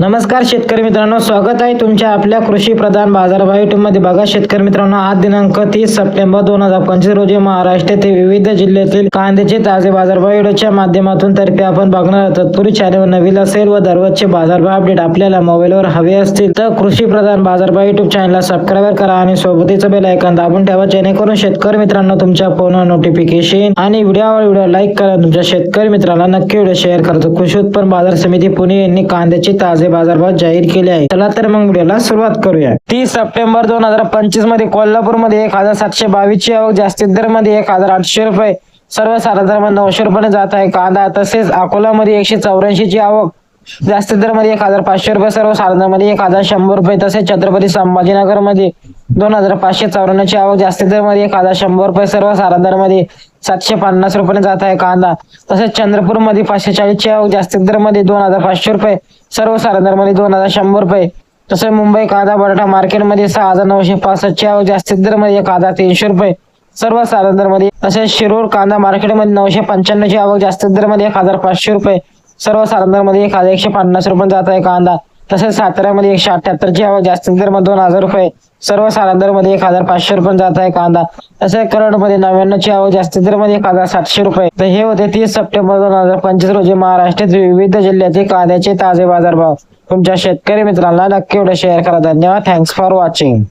नमस्कार शेतकरी मित्रांनो स्वागत आहे तुमच्या आपल्या कृषी प्रधान बाजारभाव युट्यूबमध्ये. बघा शेतकरी मित्रांनो आज दिनांक तीस सप्टेंबर दोन हजार पंचवीस रोजी महाराष्ट्रातील विविध जिल्ह्यातील कांद्याचे ताजे बाजारभाव व्हिडिओच्या माध्यमातून तर्फे आपण बघणार आहोत तत्पूर्वी चॅनल नवीन असेल व दररोजचे बाजारभाव अपडेट आपल्याला मोबाईलवर हवे असतील तर कृषी प्रधान बाजारभाव युट्यूब चॅनलला सबस्क्राईब करा आणि सोबतीचं बेल ऐकन दाबून ठेवा जेणेकरून शेतकरी मित्रांनो तुमच्या फोनवर नोटिफिकेशन आणि व्हिडिओवर व्हिडिओ लाईक करा. तुमच्या शेतकरी मित्राला नक्की व्हिडिओ शेअर करतो कृषी उत्पन्न बाजार समिती पुणे यांनी कांद्याचे ताजे बाजारभाव जाहीर केले आहे चला तर मग व्हिडिओला सुरुवात करूया. तीस सप्टेंबर दोन हजार पंचवीसमध्ये कोल्हापूरमध्ये एक हजार सातशे बावीस ची आवक जास्तीत दरमध्ये एक हजार आठशे रुपये. सर्वसाधारण नऊशे रुपये जात आहे. कांदा तसेच अकोलामध्ये एकशे चौऱ्याऐंशी ची आवक जास्तीत दरमध्ये एक हजार पाचशे रुपये. सर्वसाधारणमध्ये एक हजार शंभर रुपये तसेच छत्रपती संभाजीनगरमध्ये दोन हजार पाचशे चौऱ्याण्णव ची आवक जास्तीत दरमध्ये एक हजार शंभर रुपये. सर्वसाधारणमध्ये सातशे पन्नास रुपये जात आहे कांदा. तसेच चंद्रपूरमध्ये पाचशे चाळीसच्या आवक जास्तीत दरमध्ये दोन हजार पाचशे रुपये सर्वसाधारणमध्ये दोन हजार शंभर रुपये. तसेच मुंबई कांदा बटाटा मार्केटमध्ये सहा हजार नऊशे पासष्ट जास्तीत दरमध्ये एक हजार तीनशे रुपये. सर्वसाधारण दरमध्ये तसेच शिरूर कांदा मार्केटमध्ये नऊशे पंच्याण्णव ची आवक जास्तीत दरमध्ये एक हजार पाचशे रुपये. सर्वसाधारण दरमध्ये एक हजार एकशे पन्नास रुपये जात आहे कांदा. तसेच साताऱ्यामध्ये एकशे अठ्याहत्तर ची आवक जास्तीत दरमध्ये दोन हजार रुपये. सर्वसाधारण दरमध्ये एक हजार पाचशे रुपये जात आहे कांदा. तसेच कराडमध्ये नव्याण्णवची आवक जास्तीत दरमध्ये एक हजार सातशे रुपये. तर हे होते तीस सप्टेंबर दोन हजार पंचवीस रोजी महाराष्ट्रातील विविध जिल्ह्यातील कांद्याचे ताजे बाजारभाव. तुमच्या शेतकरी मित्रांना नक्की एवढं शेअर करा. धन्यवाद. Thanks for watching